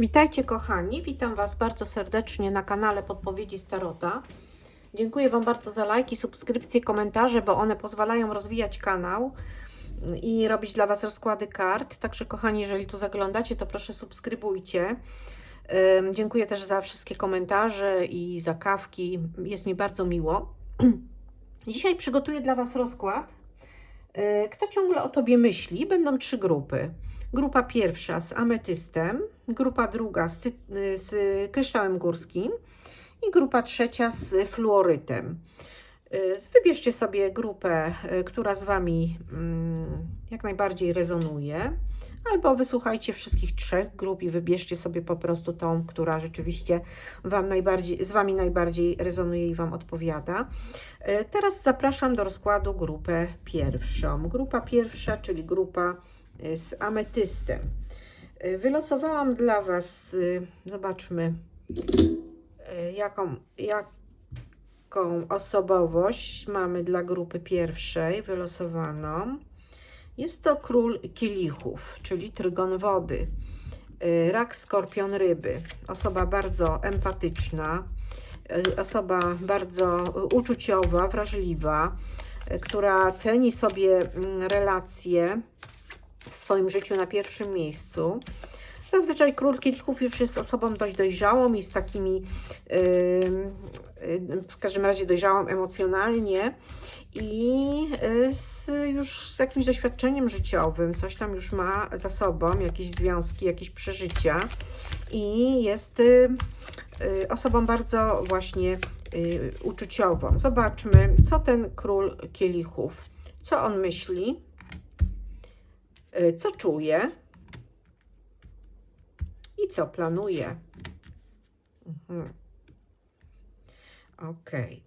Witajcie kochani, witam Was bardzo serdecznie na kanale Podpowiedzi Starota. Dziękuję Wam bardzo za lajki, subskrypcje, komentarze, bo one pozwalają rozwijać kanał i robić dla Was rozkłady kart. Także kochani, jeżeli tu zaglądacie, to proszę subskrybujcie. Dziękuję też za wszystkie komentarze i za kawki. Jest mi bardzo miło. Dzisiaj przygotuję dla Was rozkład. Yy, Kto ciągle o Tobie myśli? Będą trzy grupy. Grupa pierwsza z ametystem, grupa druga z, z kryształem górskim i grupa trzecia z fluorytem. Y, Wybierzcie sobie grupę, y, która z Wami mm, jak najbardziej rezonuje, albo wysłuchajcie wszystkich trzech grup i wybierzcie sobie po prostu tą, która rzeczywiście wam najbardziej, z Wami najbardziej rezonuje i Wam odpowiada. Y, Teraz zapraszam do rozkładu grupę pierwszą. Grupa pierwsza, czyli grupa z ametystem. Y, Wylosowałam dla Was, y, zobaczmy, y, jaką, jaką osobowość mamy dla grupy pierwszej wylosowaną. Jest to król kielichów, czyli trygon wody, y, rak, skorpion, ryby. Osoba bardzo empatyczna, y, osoba bardzo uczuciowa, wrażliwa, y, która ceni sobie mm, relacje w swoim życiu na pierwszym miejscu. Zazwyczaj król kielichów już jest osobą dość dojrzałą i z takimi, w każdym razie dojrzałą emocjonalnie i yy, z, już z jakimś doświadczeniem życiowym, coś tam już ma za sobą, jakieś związki, jakieś przeżycia i jest yy, yy, osobą bardzo właśnie uczuciową. Zobaczmy, co ten król kielichów, co on myśli, co czuje i co planuje. Mhm. Okej.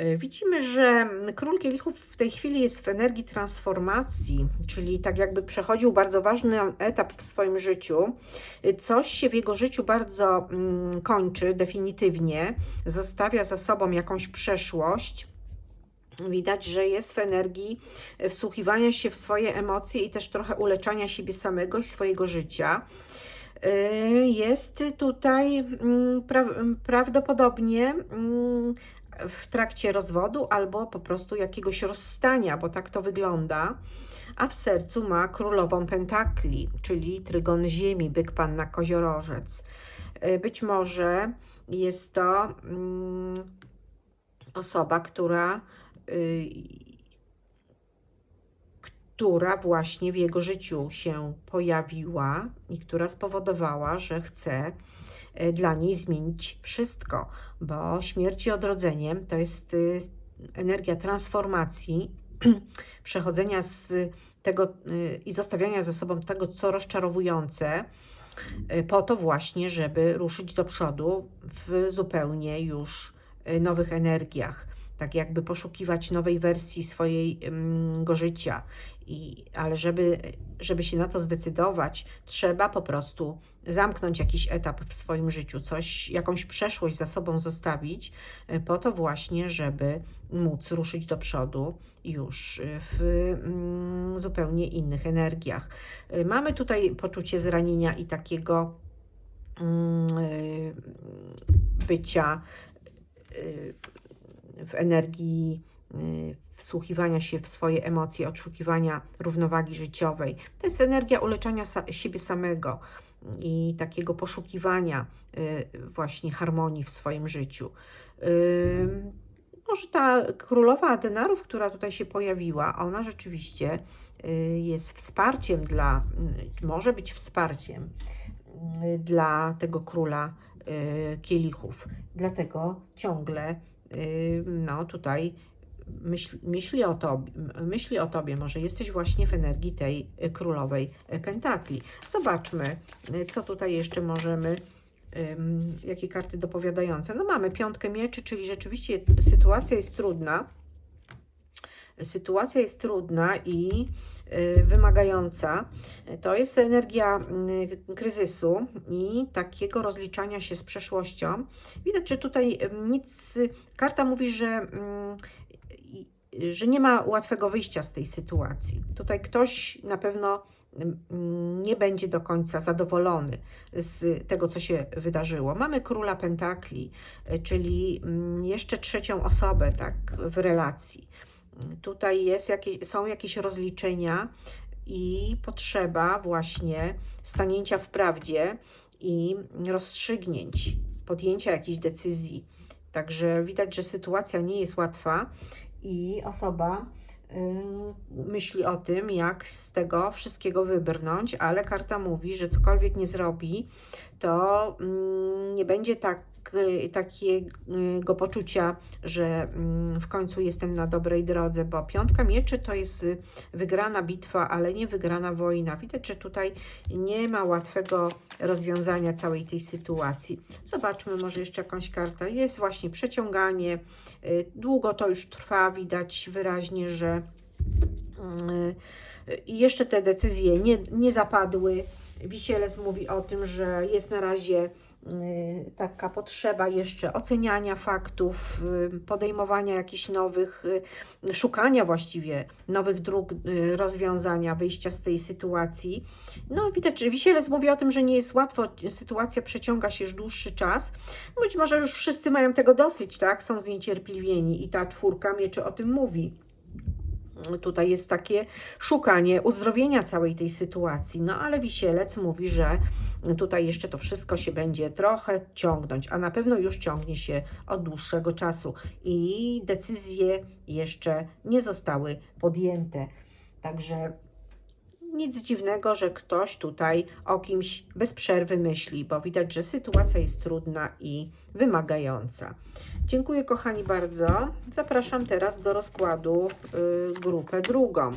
Y, Widzimy, że król kielichów w tej chwili jest w energii transformacji, czyli tak jakby przechodził bardzo ważny etap w swoim życiu. Y, Coś się w jego życiu bardzo mm, kończy definitywnie, zostawia za sobą jakąś przeszłość. Widać, że jest w energii wsłuchiwania się w swoje emocje i też trochę uleczania siebie samego i swojego życia. Y, Jest tutaj mm, pra prawdopodobnie mm, w trakcie rozwodu albo po prostu jakiegoś rozstania, bo tak to wygląda. A w sercu ma królową pentakli, czyli trygon ziemi, byk panna koziorożec. Y, Być może jest to mm, osoba, która która właśnie w jego życiu się pojawiła i która spowodowała, że chce e, dla niej zmienić wszystko, bo śmierć i odrodzeniem to jest y, energia transformacji, przechodzenia z tego y, i zostawiania ze sobą tego, co rozczarowujące, y, po to właśnie, żeby ruszyć do przodu w zupełnie już y, nowych energiach. Tak jakby poszukiwać nowej wersji swojego życia. I, ale żeby, żeby się na to zdecydować, trzeba po prostu zamknąć jakiś etap w swoim życiu, coś, jakąś przeszłość za sobą zostawić, y, po to właśnie, żeby móc ruszyć do przodu już y, w mm, zupełnie innych energiach. Y, Mamy tutaj poczucie zranienia i takiego mm, bycia w energii y, wsłuchiwania się w swoje emocje, odszukiwania równowagi życiowej. To jest energia uleczania siebie samego i takiego poszukiwania y, właśnie harmonii w swoim życiu. Y, Może ta królowa Adenarów, która tutaj się pojawiła, ona rzeczywiście jest wsparciem dla, może być wsparciem dla tego króla kielichów. Dlatego ciągle no tutaj myśl, myśli, o tobie, myśli o tobie, może jesteś właśnie w energii tej y, królowej y, pentakli. Zobaczmy, y, co tutaj jeszcze możemy, jakie karty dopowiadające. No mamy piątkę mieczy, czyli rzeczywiście sytuacja jest trudna. Sytuacja jest trudna i wymagająca. To jest energia y, kryzysu i takiego rozliczania się z przeszłością. Widać, że tutaj y, nic, karta mówi, że, mm, że nie ma łatwego wyjścia z tej sytuacji. Tutaj ktoś na pewno mm, nie będzie do końca zadowolony z tego, co się wydarzyło. Mamy króla pentakli, y, czyli mm, jeszcze trzecią osobę tak, w relacji. Tutaj jest jakieś, są jakieś rozliczenia i potrzeba właśnie stanięcia w prawdzie i rozstrzygnięć, podjęcia jakiejś decyzji. Także widać, że sytuacja nie jest łatwa i osoba y, myśli o tym, jak z tego wszystkiego wybrnąć, ale karta mówi, że cokolwiek nie zrobi, to mm, nie będzie tak, y, takiego poczucia, że mm, w końcu jestem na dobrej drodze, bo piątka mieczy to jest wygrana bitwa, ale nie wygrana wojna. Widać, że tutaj nie ma łatwego rozwiązania całej tej sytuacji. Zobaczmy, może jeszcze jakąś kartę. Jest właśnie przeciąganie. y, Długo to już trwa, widać wyraźnie, że y, jeszcze te decyzje nie, nie zapadły. Wisielec mówi o tym, że jest na razie taka potrzeba jeszcze oceniania faktów, y, podejmowania jakichś nowych, y, szukania właściwie nowych dróg y, rozwiązania, wyjścia z tej sytuacji. No widać, że Wisielec mówi o tym, że nie jest łatwo, sytuacja przeciąga się już dłuższy czas. Być może już wszyscy mają tego dosyć, tak? Są zniecierpliwieni i ta czwórka mieczy o tym mówi tutaj jest takie szukanie uzdrowienia całej tej sytuacji. No ale wisielec mówi, że tutaj jeszcze to wszystko się będzie trochę ciągnąć, a na pewno już ciągnie się od dłuższego czasu i decyzje jeszcze nie zostały podjęte. Także nic dziwnego, że ktoś tutaj o kimś bez przerwy myśli, bo widać, że sytuacja jest trudna i wymagająca. Dziękuję kochani bardzo. Zapraszam teraz do rozkładu y, grupę drugą.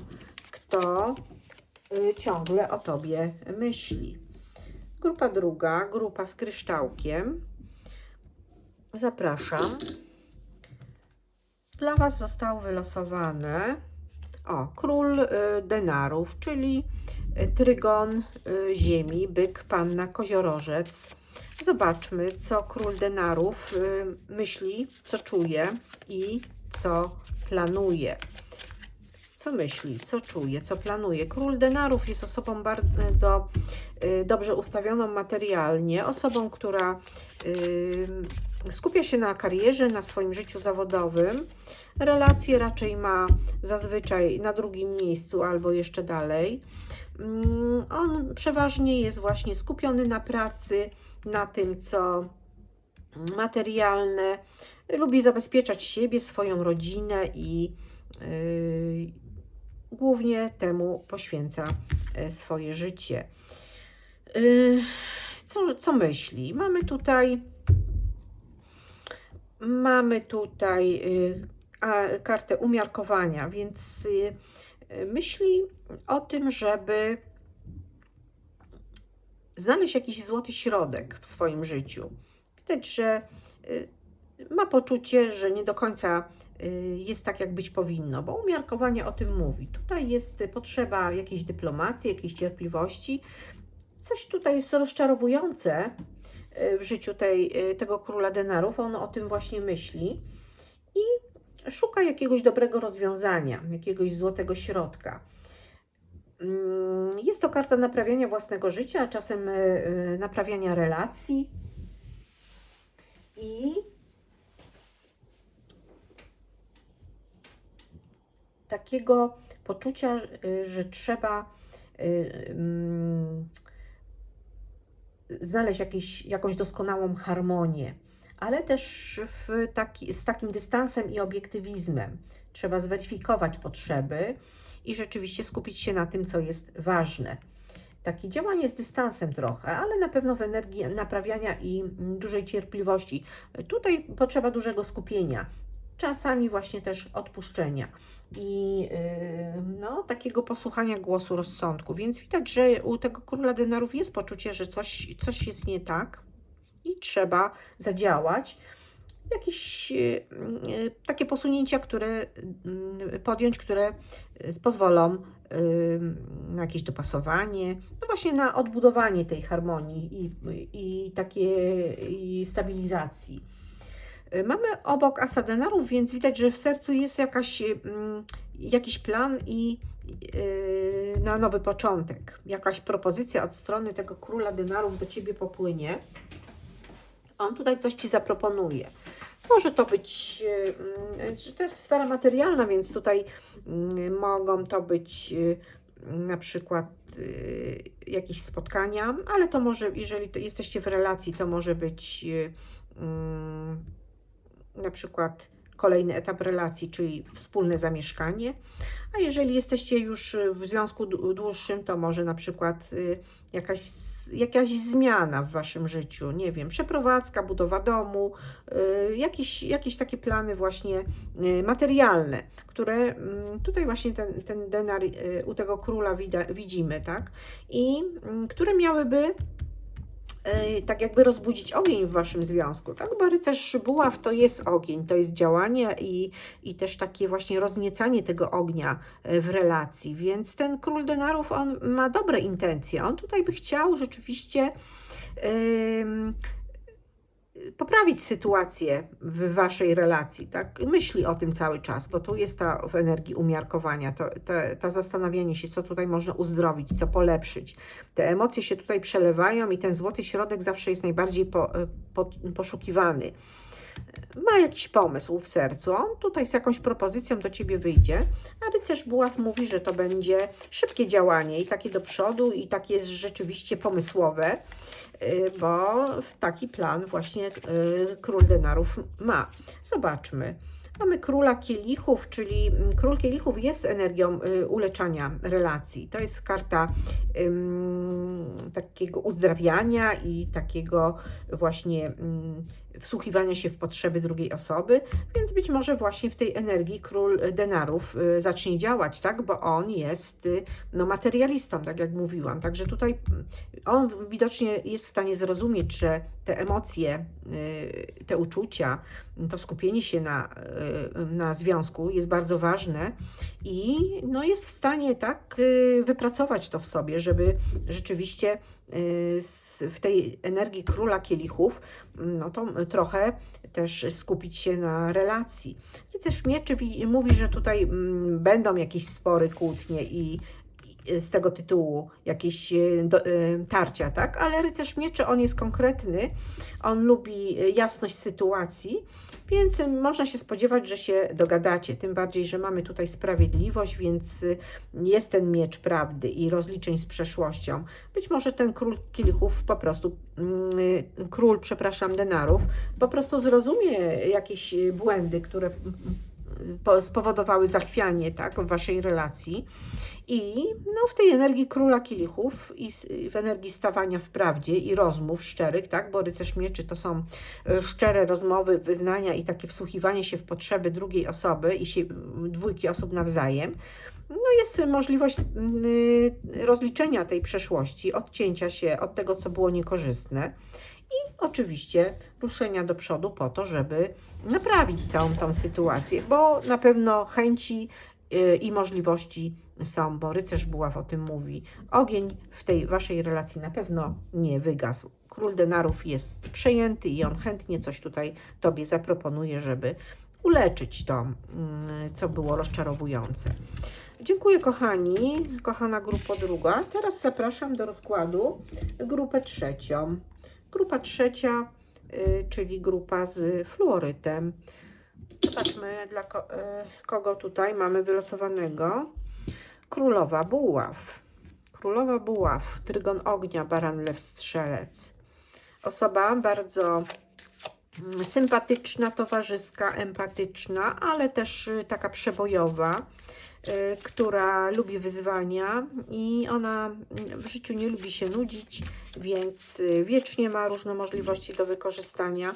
Kto y, ciągle o tobie myśli? Grupa druga, grupa z kryształkiem. Zapraszam. Dla Was zostało wylosowane o, król y, denarów, czyli y, trygon y, ziemi, byk, panna, koziorożec. Zobaczmy, co król denarów myśli, co czuje i co planuje. Co myśli, co czuje, co planuje. Król denarów jest osobą bardzo y, dobrze ustawioną materialnie, osobą, która y, skupia się na karierze, na swoim życiu zawodowym. Relacje raczej ma zazwyczaj na drugim miejscu albo jeszcze dalej. Mm, On przeważnie jest właśnie skupiony na pracy, na tym, co materialne. Lubi zabezpieczać siebie, swoją rodzinę i yy, głównie temu poświęca e, swoje życie. Yy, Co, co myśli? Mamy tutaj mamy tutaj a, kartę umiarkowania, więc myśli o tym, żeby znaleźć jakiś złoty środek w swoim życiu. Widać, że ma poczucie, że nie do końca y, jest tak, jak być powinno, bo umiarkowanie o tym mówi. Tutaj jest potrzeba jakiejś dyplomacji, jakiejś cierpliwości. Coś tutaj jest rozczarowujące y, w życiu tej, y, tego króla denarów. On o tym właśnie myśli i szuka jakiegoś dobrego rozwiązania, jakiegoś złotego środka. Mm, Jest to karta naprawiania własnego życia, czasem naprawiania relacji. I takiego poczucia, y, że trzeba y, mm, znaleźć jakieś, jakąś doskonałą harmonię, ale też taki, z takim dystansem i obiektywizmem. Trzeba zweryfikować potrzeby i rzeczywiście skupić się na tym, co jest ważne. Takie działanie z dystansem trochę, ale na pewno w energii naprawiania i mm, dużej cierpliwości. Tutaj potrzeba dużego skupienia, czasami właśnie też odpuszczenia i yy, no, takiego posłuchania głosu rozsądku. Więc widać, że u tego króla denarów jest poczucie, że coś, coś jest nie tak i trzeba zadziałać. Jakieś yy, yy, takie posunięcia, które podjąć, które pozwolą na jakieś dopasowanie, no właśnie na odbudowanie tej harmonii i, i takiej stabilizacji. Y, Mamy obok asa denarów, więc widać, że w sercu jest jakaś, mm, jakiś plan i y, na nowy początek. Jakaś propozycja od strony tego króla denarów do ciebie popłynie. On tutaj coś ci zaproponuje. Może to być, y, że to jest sfera materialna, więc tutaj mm, mogą to być y, na przykład y, jakieś spotkania, ale to może, jeżeli jesteście w relacji, to może być y, na przykład kolejny etap relacji, czyli wspólne zamieszkanie. A jeżeli jesteście już w związku dłu- dłuższym, to może na przykład y, jakaś, jakaś zmiana w waszym życiu, nie wiem, przeprowadzka, budowa domu, y, jakieś, jakieś takie plany właśnie y, materialne, które mm, tutaj właśnie ten, ten denar u tego króla widzimy, tak? I mm, które miałyby tak jakby rozbudzić ogień w waszym związku, tak? Bo rycerz buław to jest ogień, to jest działanie i, i też takie właśnie rozniecanie tego ognia e, w relacji, więc ten król denarów, on ma dobre intencje, on tutaj by chciał rzeczywiście em, poprawić sytuację w waszej relacji, tak? Myśli o tym cały czas, bo tu jest ta w energii umiarkowania, to, te, ta zastanawianie się, co tutaj można uzdrowić, co polepszyć. Te emocje się tutaj przelewają i ten złoty środek zawsze jest najbardziej po, po, poszukiwany. Ma jakiś pomysł w sercu, on tutaj z jakąś propozycją do ciebie wyjdzie, a rycerz buław mówi, że to będzie szybkie działanie i takie do przodu i takie jest rzeczywiście pomysłowe y, bo taki plan właśnie y, król denarów ma. Zobaczmy. Mamy króla kielichów, czyli mm, król kielichów jest energią y, uleczania relacji. To jest karta ym, takiego uzdrawiania i takiego właśnie ym, wsłuchiwania się w potrzeby drugiej osoby, więc być może właśnie w tej energii król denarów y, zacznie działać, tak? Bo on jest y, no, materialistą, tak jak mówiłam. Także tutaj mm, on widocznie jest w stanie zrozumieć, że te emocje, y, te uczucia, to skupienie się na, na związku jest bardzo ważne i no, jest w stanie tak wypracować to w sobie, żeby rzeczywiście w tej energii króla kielichów, no to trochę też skupić się na relacji. Rycerz mieczy wi- mówi, że tutaj mm, będą jakieś spory, kłótnie i z tego tytułu jakieś e, do, e, tarcia, tak? Ale rycerz mieczy, on jest konkretny, on lubi e, jasność sytuacji, więc można się spodziewać, że się dogadacie. Tym bardziej, że mamy tutaj sprawiedliwość, więc jest ten miecz prawdy i rozliczeń z przeszłością. Być może ten król kielichów po prostu, mm, król, przepraszam, denarów, po prostu zrozumie jakieś błędy, które spowodowały zachwianie tak, w waszej relacji. I no, w tej energii króla kielichów i w energii stawania w prawdzie i rozmów szczerych, tak, bo rycerz mieczy to są e, szczere rozmowy, wyznania i takie wsłuchiwanie się w potrzeby drugiej osoby i się, dwójki osób nawzajem. No jest możliwość y, rozliczenia tej przeszłości, odcięcia się od tego, co było niekorzystne i oczywiście ruszenia do przodu po to, żeby naprawić całą tą sytuację, bo na pewno chęci y, i możliwości są, bo rycerz buław o tym mówi. Ogień w tej waszej relacji na pewno nie wygasł. Król denarów jest przejęty i on chętnie coś tutaj tobie zaproponuje, żeby uleczyć to, mm, co było rozczarowujące. Dziękuję kochani, kochana grupa druga. Teraz zapraszam do rozkładu grupę trzecią. Grupa trzecia, y, czyli grupa z fluorytem. Zobaczmy, dla y, kogo tutaj mamy wylosowanego. Królowa Buław. Królowa Buław, Trygon Ognia, Baran Lew Strzelec. Osoba bardzo mm, sympatyczna, towarzyska, empatyczna, ale też y, taka przebojowa, która lubi wyzwania i ona w życiu nie lubi się nudzić, więc y, wiecznie ma różne możliwości do wykorzystania.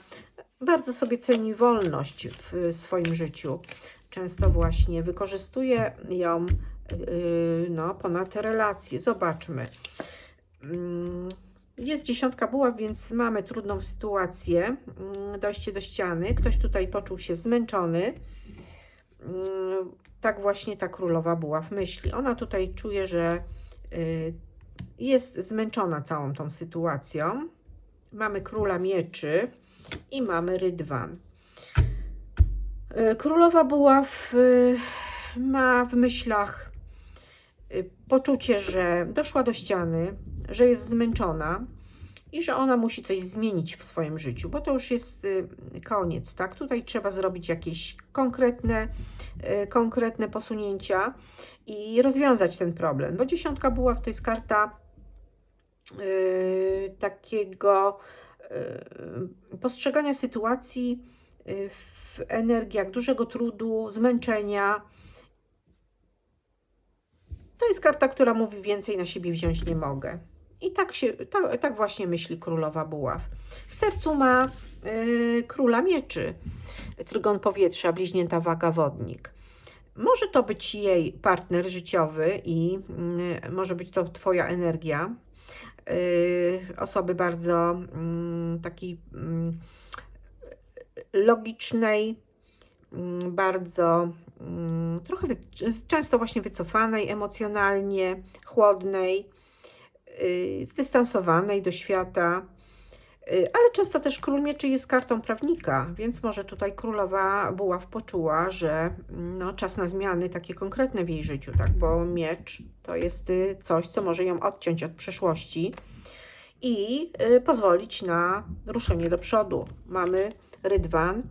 Bardzo sobie ceni wolność w swoim życiu. Często właśnie wykorzystuje ją yy, no, ponad relacje. Zobaczmy. Mm, Jest dziesiątka buław, więc mamy trudną sytuację. Mm, Dojście do ściany. Ktoś tutaj poczuł się zmęczony. Mm, Tak właśnie ta królowa buław myśli. Ona tutaj czuje, że y, jest zmęczona całą tą sytuacją. Mamy króla mieczy i mamy rydwan. Y, Królowa Buław y, ma w myślach y, poczucie, że doszła do ściany, że jest zmęczona i że ona musi coś zmienić w swoim życiu, bo to już jest y, koniec, tak? Tutaj trzeba zrobić jakieś konkretne, y, konkretne posunięcia i rozwiązać ten problem, bo dziesiątka Buław to jest karta y, takiego postrzegania sytuacji w energiach dużego trudu, zmęczenia. To jest karta, która mówi więcej na siebie wziąć nie mogę. I tak, się, tak, właśnie myśli królowa buław. W sercu ma y, króla mieczy, trygon powietrza, bliźnięta waga wodnik. Może to być jej partner życiowy i y, może być to twoja energia. Y, osoby bardzo mm, takiej mm, logicznej, mm, bardzo mm, trochę często właśnie wycofanej emocjonalnie, chłodnej, zdystansowanej do świata. Y, Ale często też król mieczy jest kartą prawnika, więc może tutaj królowa buław poczuła, że mm, no, czas na zmiany takie konkretne w jej życiu, tak? Bo miecz to jest y, coś, co może ją odciąć od przeszłości i y, pozwolić na ruszenie do przodu. Mamy rydwan,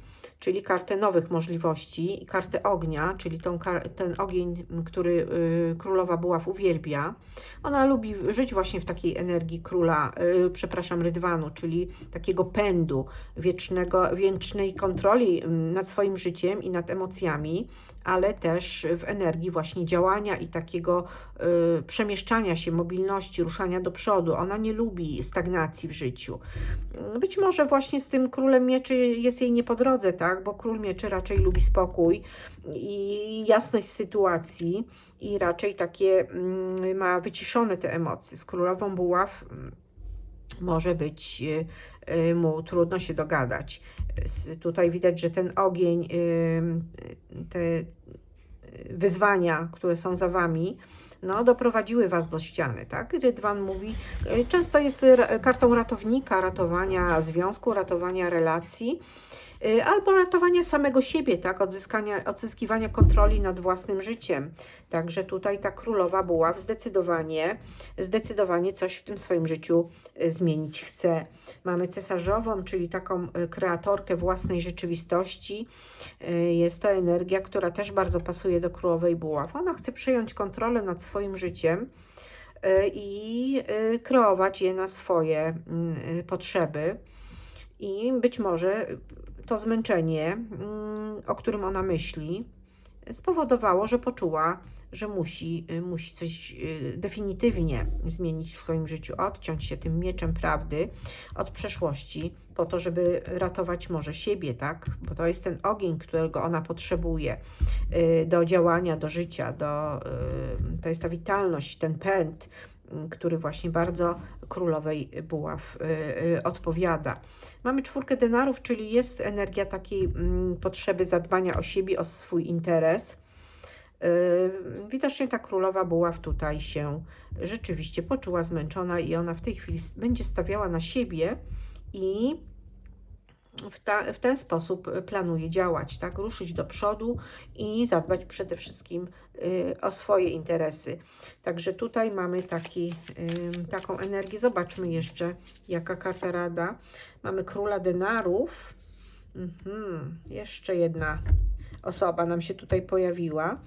czyli kartę nowych możliwości, kartę ognia, czyli tą, ten ogień, który y, królowa buław uwielbia. Ona lubi żyć właśnie w takiej energii króla, y, przepraszam, rydwanu, czyli takiego pędu, wiecznego, wiecznej kontroli mm, nad swoim życiem i nad emocjami, ale też w energii właśnie działania i takiego y, przemieszczania się, mobilności, ruszania do przodu. Ona nie lubi stagnacji w życiu. Być może właśnie z tym królem mieczy jest jej nie po drodze, tak? Bo król mieczy raczej lubi spokój i jasność sytuacji i raczej takie mm, ma wyciszone te emocje. Z królową buław mm, może być y, y, mu trudno się dogadać. Tutaj widać, że ten ogień, y, te wyzwania, które są za wami, no, doprowadziły was do ściany, tak? Rydwan mówi, często jest kartą ratownika, ratowania związku, ratowania relacji, albo ratowania samego siebie, tak? Odzyskania, odzyskiwania kontroli nad własnym życiem. Także tutaj ta królowa buław zdecydowanie, zdecydowanie coś w tym swoim życiu y, zmienić chce. Mamy cesarzową, czyli taką y, kreatorkę własnej rzeczywistości. Y, Jest to energia, która też bardzo pasuje do królowej buław. Ona chce przejąć kontrolę nad swoim życiem y, i y, kreować je na swoje mm, y, potrzeby. I być może to zmęczenie, mm, o którym ona myśli, spowodowało, że poczuła, że musi, y, musi coś y, definitywnie zmienić w swoim życiu, odciąć się tym mieczem prawdy od przeszłości, po to, żeby ratować może siebie, tak? Bo to jest ten ogień, którego ona potrzebuje y, do działania, do życia, do, to jest ta witalność, ten pęd, który właśnie bardzo królowej buław y, y, odpowiada. Mamy czwórkę denarów, czyli jest energia takiej potrzeby zadbania o siebie, o swój interes. Yy, Widocznie ta królowa buław tutaj się rzeczywiście poczuła zmęczona i ona w tej chwili będzie stawiała na siebie i w, ta, w ten sposób planuje działać, tak? Ruszyć do przodu i zadbać przede wszystkim y, o swoje interesy. Także tutaj mamy taki, taką energię. Zobaczmy jeszcze, jaka karta rada. Mamy króla denarów. Mhm, jeszcze jedna osoba nam się tutaj pojawiła.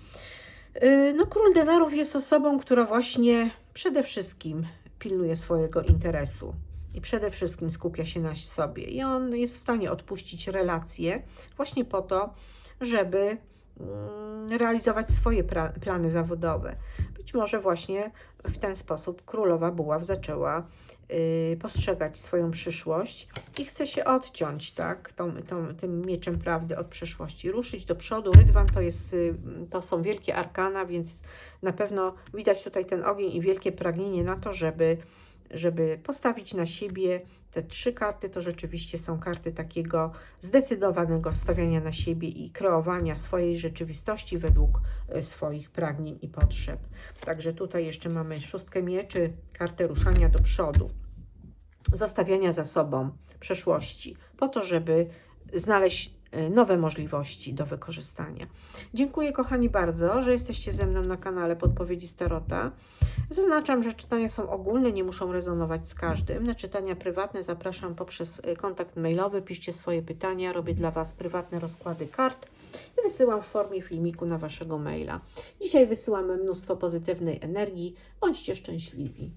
Yy, No, król denarów jest osobą, która właśnie przede wszystkim pilnuje swojego interesu i przede wszystkim skupia się na sobie. I on jest w stanie odpuścić relacje właśnie po to, żeby mm, realizować swoje plany zawodowe. Być może właśnie w ten sposób królowa buław zaczęła y, postrzegać swoją przyszłość i chce się odciąć, tak, tą, tą, tym mieczem prawdy od przeszłości, ruszyć do przodu. Rydwan to, jest, y, to są wielkie arkana, więc na pewno widać tutaj ten ogień i wielkie pragnienie na to, żeby, żeby postawić na siebie. Te trzy karty to rzeczywiście są karty takiego zdecydowanego stawiania na siebie i kreowania swojej rzeczywistości według y, swoich pragnień i potrzeb. Także tutaj jeszcze mamy szóstkę mieczy, kartę ruszania do przodu, zostawiania za sobą przeszłości, po to, żeby znaleźć nowe możliwości do wykorzystania. Dziękuję kochani bardzo, że jesteście ze mną na kanale Podpowiedzi Starota. Zaznaczam, że czytania są ogólne, nie muszą rezonować z każdym. Na czytania prywatne zapraszam poprzez y, kontakt mailowy. Piszcie swoje pytania, robię dla Was prywatne rozkłady kart i wysyłam w formie filmiku na Waszego maila. Dzisiaj wysyłamy mnóstwo pozytywnej energii. Bądźcie szczęśliwi.